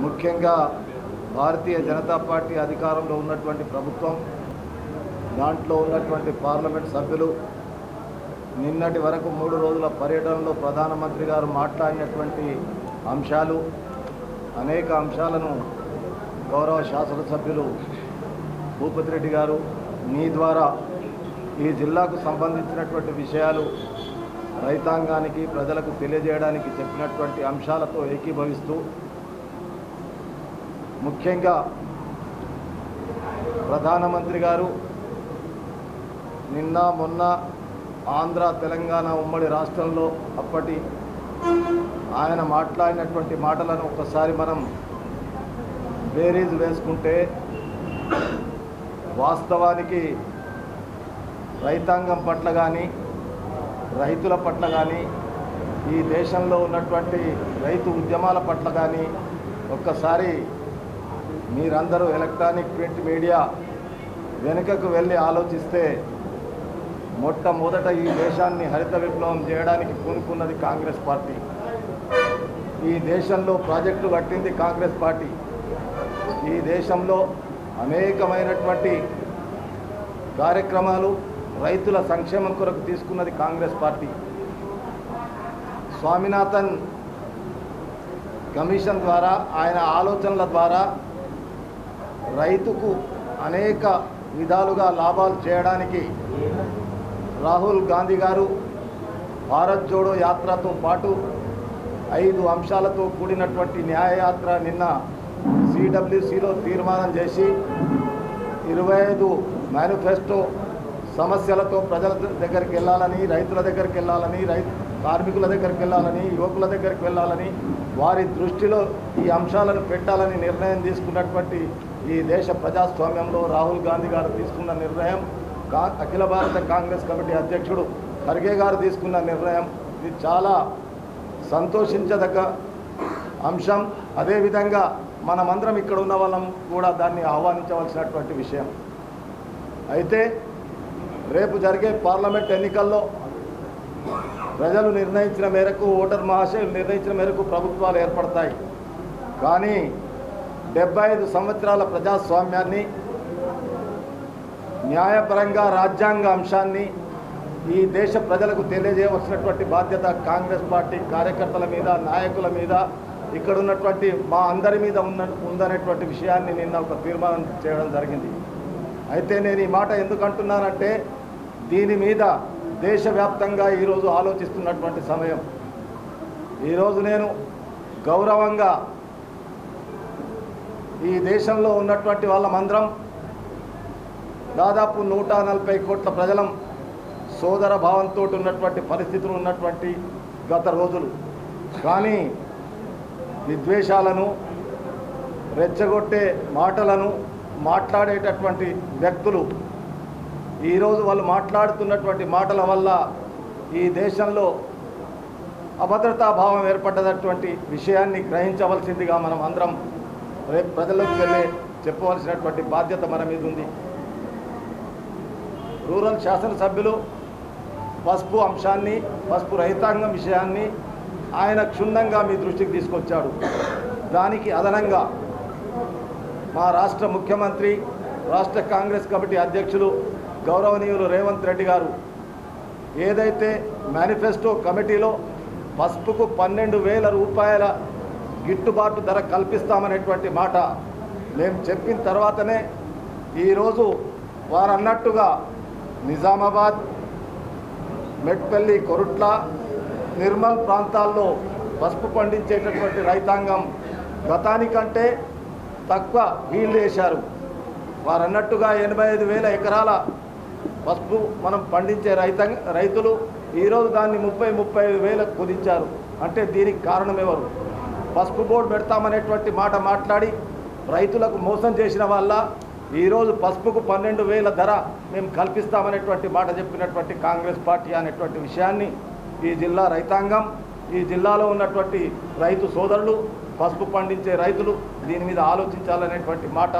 ముఖ్యంగా భారతీయ జనతా పార్టీ అధికారంలో ఉన్నటువంటి ప్రభుత్వం దాంట్లో ఉన్నటువంటి పార్లమెంట్ సభ్యులు నిన్నటి వరకు మూడు రోజుల పర్యటనలో ప్రధానమంత్రి గారు మాట్లాడినటువంటి అంశాలు అనేక అంశాలను గౌరవ శాసనసభ్యులు భూపతి రెడ్డి గారు మీ ద్వారా ఈ జిల్లాకు సంబంధించినటువంటి విషయాలు రైతాంగానికి ప్రజలకు తెలియజేయడానికి చెప్పినటువంటి అంశాలతో ఏకీభవిస్తూ ముఖ్యంగా ప్రధానమంత్రి గారు నిన్న మొన్న ఆంధ్ర తెలంగాణ ఉమ్మడి రాష్ట్రంలో అప్పటి ఆయన మాట్లాడినటువంటి మాటలను ఒకసారి మనం బేరీజ్ వేసుకుంటే వాస్తవానికి రైతాంగం పట్ల కానీ రైతుల పట్ల కానీ ఈ దేశంలో ఉన్నటువంటి రైతు ఉద్యమాల పట్ల కానీ ఒక్కసారి మీరందరూ ఎలక్ట్రానిక్ ప్రింట్ మీడియా వెనుకకు వెళ్ళి ఆలోచిస్తే మొట్టమొదట ఈ దేశాన్ని హరిత విప్లవం చేయడానికి పూనుకున్నది కాంగ్రెస్ పార్టీ. ఈ దేశంలో ప్రాజెక్టు కట్టింది కాంగ్రెస్ పార్టీ. ఈ దేశంలో అనేకమైనటువంటి కార్యక్రమాలు రైతుల సంక్షేమం కొరకు తీసుకున్నది కాంగ్రెస్ పార్టీ. స్వామినాథన్ కమిషన్ ద్వారా ఆయన ఆలోచనల ద్వారా రైతుకు అనేక విధాలుగా లాభాలు చేయడానికి రాహుల్ గాంధీ గారు భారత్ జోడో యాత్రతో పాటు ఐదు అంశాలతో కూడినటువంటి న్యాయయాత్ర నిన్న సిడబ్ల్యూసిలో తీర్మానం చేసి ఇరవై ఐదు మేనిఫెస్టో సమస్యలతో ప్రజల దగ్గరికి వెళ్ళాలని రైతుల దగ్గరికి వెళ్ళాలని రైతు కార్మికుల దగ్గరికి వెళ్ళాలని యువకుల దగ్గరికి వెళ్ళాలని వారి దృష్టిలో ఈ అంశాలను పెట్టాలని నిర్ణయం తీసుకున్నటువంటి ఈ దేశ ప్రజాస్వామ్యంలో రాహుల్ గాంధీ గారు తీసుకున్న నిర్ణయం కా అఖిల భారత కాంగ్రెస్ కమిటీ అధ్యక్షుడు ఖర్గే గారు తీసుకున్న నిర్ణయం. ఇది చాలా సంతోషించదగ్గ అంశం. అదేవిధంగా మనమందరం ఇక్కడ ఉన్న వాళ్ళం కూడా దాన్ని ఆహ్వానించవలసినటువంటి విషయం. అయితే రేపు జరిగే పార్లమెంట్ ఎన్నికల్లో ప్రజలు నిర్ణయించిన మేరకు ఓటర్ మహాశయులు నిర్ణయించిన మేరకు ప్రభుత్వాలు ఏర్పడతాయి. కానీ డెబ్బై ఐదు సంవత్సరాల ప్రజాస్వామ్యాన్ని న్యాయపరంగా రాజ్యాంగ అంశాన్ని ఈ దేశ ప్రజలకు తెలియజేయవలసినటువంటి బాధ్యత కాంగ్రెస్ పార్టీ కార్యకర్తల మీద నాయకుల మీద ఇక్కడ ఉన్నటువంటి మా అందరి మీద ఉన్న ఉందనేటువంటి విషయాన్ని నిన్న ఒక తీర్మానం చేయడం జరిగింది. అయితే నేను ఈ మాట ఎందుకంటున్నానంటే దీని మీద దేశవ్యాప్తంగా ఈరోజు ఆలోచిస్తున్నటువంటి సమయం. ఈరోజు నేను గౌరవంగా ఈ దేశంలో ఉన్నటువంటి వాళ్ళమందరం దాదాపు నూట నలభై కోట్ల ప్రజలం సోదర భావంతో ఉన్నటువంటి పరిస్థితులు ఉన్నటువంటి గత రోజులు. కానీ విద్వేషాలను రెచ్చగొట్టే మాటలను మాట్లాడేటటువంటి వ్యక్తులు ఈరోజు వాళ్ళు మాట్లాడుతున్నటువంటి మాటల వల్ల ఈ దేశంలో అభద్రతా భావం ఏర్పడ్డటువంటి విషయాన్ని గ్రహించవలసిందిగా మనం అందరం రేపు ప్రజలకు వెళ్ళి చెప్పవలసినటువంటి బాధ్యత మన మీద ఉంది. రూరల్ శాసనసభ్యులు పసుపు అంశాన్ని పసుపు రైతాంగం విషయాన్ని ఆయన క్షుణ్ణంగా మీ దృష్టికి తీసుకొచ్చాడు. దానికి అదనంగా మా రాష్ట్ర ముఖ్యమంత్రి రాష్ట్ర కాంగ్రెస్ కమిటీ అధ్యక్షులు గౌరవనీయులు రేవంత్ రెడ్డి గారు ఏదైతే మేనిఫెస్టో కమిటీలో పసుపుకు పన్నెండు వేల రూపాయల గిట్టుబాటు ధర కల్పిస్తామనేటువంటి మాట మేము చెప్పిన తర్వాతనే ఈరోజు వారు అన్నట్టుగా నిజామాబాద్ మెట్పల్లి కొరుట్ల నిర్మల్ ప్రాంతాల్లో పసుపు పండించేటటువంటి రైతాంగం గతానికంటే తక్కువ వీళ్ళు వేశారు వారు అన్నట్టుగా ఎనభై ఐదు వేల ఎకరాల పసుపు మనం పండించే రైతాంగ రైతులు ఈరోజు దాన్ని ముప్పై ముప్పై ఐదు వేలకు కుదించారు. అంటే దీనికి కారణం ఎవరు? పసుపు బోర్డు పెడతామనేటువంటి మాట మాట్లాడి రైతులకు మోసం చేసిన వల్ల ఈరోజు పసుపుకు పన్నెండు వేల ధర మేము కల్పిస్తామనేటువంటి మాట చెప్పినటువంటి కాంగ్రెస్ పార్టీ అనేటువంటి విషయాన్ని ఈ జిల్లా రైతాంగం ఈ జిల్లాలో ఉన్నటువంటి రైతు సోదరులు పసుపు పండించే రైతులు దీని మీద ఆలోచించాలనేటువంటి మాట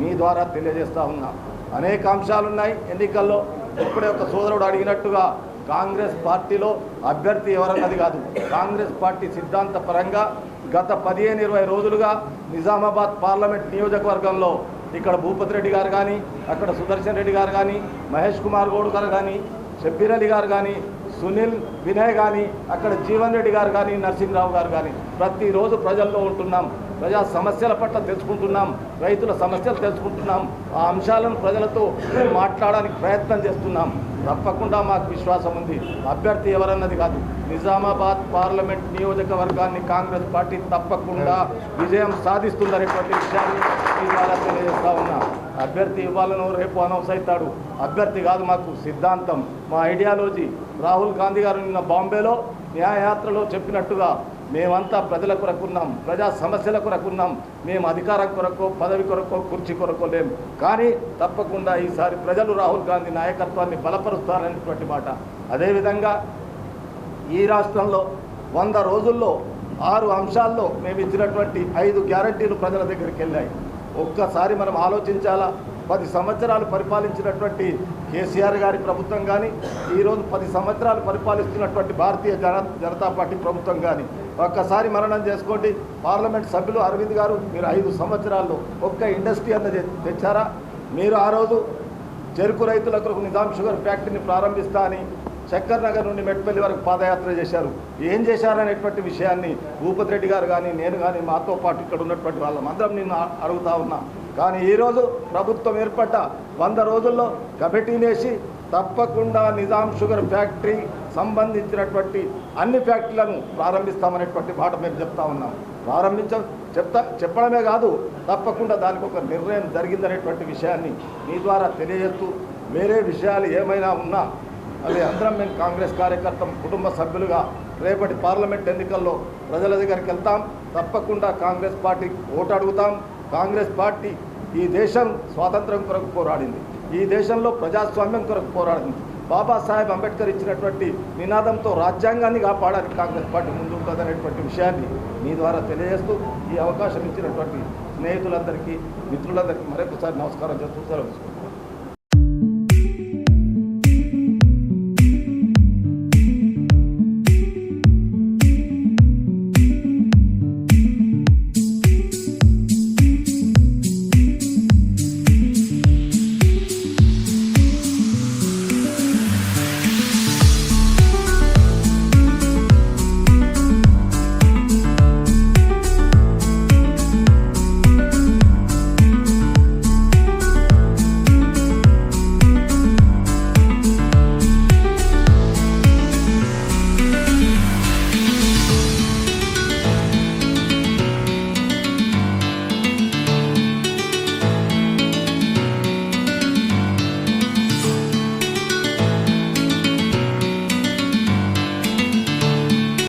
మీ ద్వారా తెలియజేస్తా ఉన్నాం. అనేక అంశాలు ఉన్నాయి ఎన్నికల్లో ఇప్పుడే ఒక సోదరుడు అడిగినట్టుగా కాంగ్రెస్ పార్టీలో అభ్యర్థి ఎవరన్నది కాదు. కాంగ్రెస్ పార్టీ సిద్ధాంత పరంగా గత పదిహేను ఇరవై రోజులుగా నిజామాబాద్ పార్లమెంట్ నియోజకవర్గంలో ఇక్కడ భూపతి రెడ్డి గారు కానీ అక్కడ సుదర్శన్ రెడ్డి గారు కానీ మహేష్ కుమార్ గౌడ్ గారు కానీ షబ్బీర్ అలీ గారు కానీ సునీల్ వినయ్ కానీ అక్కడ జీవన్ రెడ్డి గారు కానీ నరసింహరావు గారు కానీ ప్రతిరోజు ప్రజల్లో ఉంటున్నాం. ప్రజా సమస్యల పట్ల తెలుసుకుంటున్నాం రైతుల సమస్యలు తెలుసుకుంటున్నాం ఆ అంశాలను ప్రజలతో మాట్లాడడానికి ప్రయత్నం చేస్తున్నాం. తప్పకుండా మాకు విశ్వాసం ఉంది. అభ్యర్థి ఎవరన్నది కాదు. నిజామాబాద్ పార్లమెంట్ నియోజకవర్గాన్ని కాంగ్రెస్ పార్టీ తప్పకుండా విజయం సాధిస్తుందనేటువంటి విషయాన్ని ఈ తెలియజేస్తా ఉన్నా. అభ్యర్థి ఇవ్వాలని రేపు అనౌన్స్ అవుతాడు? అభ్యర్థి కాదు మాకు సిద్ధాంతం. మా ఐడియాలజీ రాహుల్ గాంధీ గారు నిన్న బాంబేలో న్యాయయాత్రలో చెప్పినట్టుగా మేమంతా ప్రజల కొరకున్నాం ప్రజా సమస్యల కొరకున్నాం మేము అధికారం కొరకు పదవి కొరకు కుర్చీ కొరకు లేము కానీ తప్పకుండా ఈసారి ప్రజలు రాహుల్ గాంధీ నాయకత్వాన్ని బలపరుస్తారనేటువంటి మాట. అదేవిధంగా ఈ రాష్ట్రంలో వంద రోజుల్లో ఆరు అంశాల్లో మేము ఇచ్చినటువంటి ఐదు గ్యారంటీలు ప్రజల దగ్గరికి వెళ్ళాయి. ఒక్కసారి మనం ఆలోచించాలా? పది సంవత్సరాలు పరిపాలించినటువంటి కేసీఆర్ గారి ప్రభుత్వం కానీ ఈరోజు పది సంవత్సరాలు పరిపాలిస్తున్నటువంటి భారతీయ జన జనతా పార్టీ ప్రభుత్వం కానీ ఒక్కసారి మరణం చేసుకోండి. పార్లమెంట్ సభ్యులు అరవింద్ గారు మీరు ఐదు సంవత్సరాల్లో ఒక్క ఇండస్ట్రీ అన్నది తెచ్చారా? మీరు ఆ రోజు చెరుకు రైతులకు ఒక నిజాం షుగర్ ఫ్యాక్టరీని ప్రారంభిస్తా అని చక్కర్ నగర్ నుండి మెట్పల్లి వరకు పాదయాత్ర చేశారు. ఏం చేశారనేటువంటి విషయాన్ని భూపతి రెడ్డి గారు కానీ నేను కానీ మాతో పాటు ఇక్కడ ఉన్నటువంటి వాళ్ళం అందరం నిన్ను అడుగుతా ఉన్నా. కానీ ఈరోజు ప్రభుత్వం ఏర్పడ్డ వంద రోజుల్లో కమిటీని వేసి తప్పకుండా నిజాం షుగర్ ఫ్యాక్టరీ సంబంధించినటువంటి అన్ని ఫ్యాక్టరీలను ప్రారంభిస్తామనేటువంటి మాట మేము చెప్తా ఉన్నాం. ప్రారంభించ చెప్తా చెప్పడమే కాదు తప్పకుండా దానికి ఒక నిర్ణయం జరిగిందనేటువంటి విషయాన్ని మీ ద్వారా తెలియజేస్తూ వేరే విషయాలు ఏమైనా ఉన్నా అవి అందరం మేము కాంగ్రెస్ కార్యకర్త కుటుంబ సభ్యులుగా రేపటి పార్లమెంట్ ఎన్నికల్లో ప్రజల దగ్గరికి వెళ్తాం. తప్పకుండా కాంగ్రెస్ పార్టీ ఓటు అడుగుతాం. కాంగ్రెస్ పార్టీ ఈ దేశం స్వాతంత్రం కొరకు పోరాడింది. ఈ దేశంలో ప్రజాస్వామ్యం కొరకు పోరాడింది. బాబాసాహెబ్ అంబేద్కర్ ఇచ్చినటువంటి నినాదంతో రాజ్యాంగాన్ని కాపాడాలి. కాంగ్రెస్ పార్టీ ముందు ఉంటుందనేటువంటి విషయాన్ని మీ ద్వారా తెలియజేస్తూ ఈ అవకాశం ఇచ్చినటువంటి స్నేహితులందరికీ మిత్రులందరికీ మరొకసారి నమస్కారం చేస్తూ సెలవు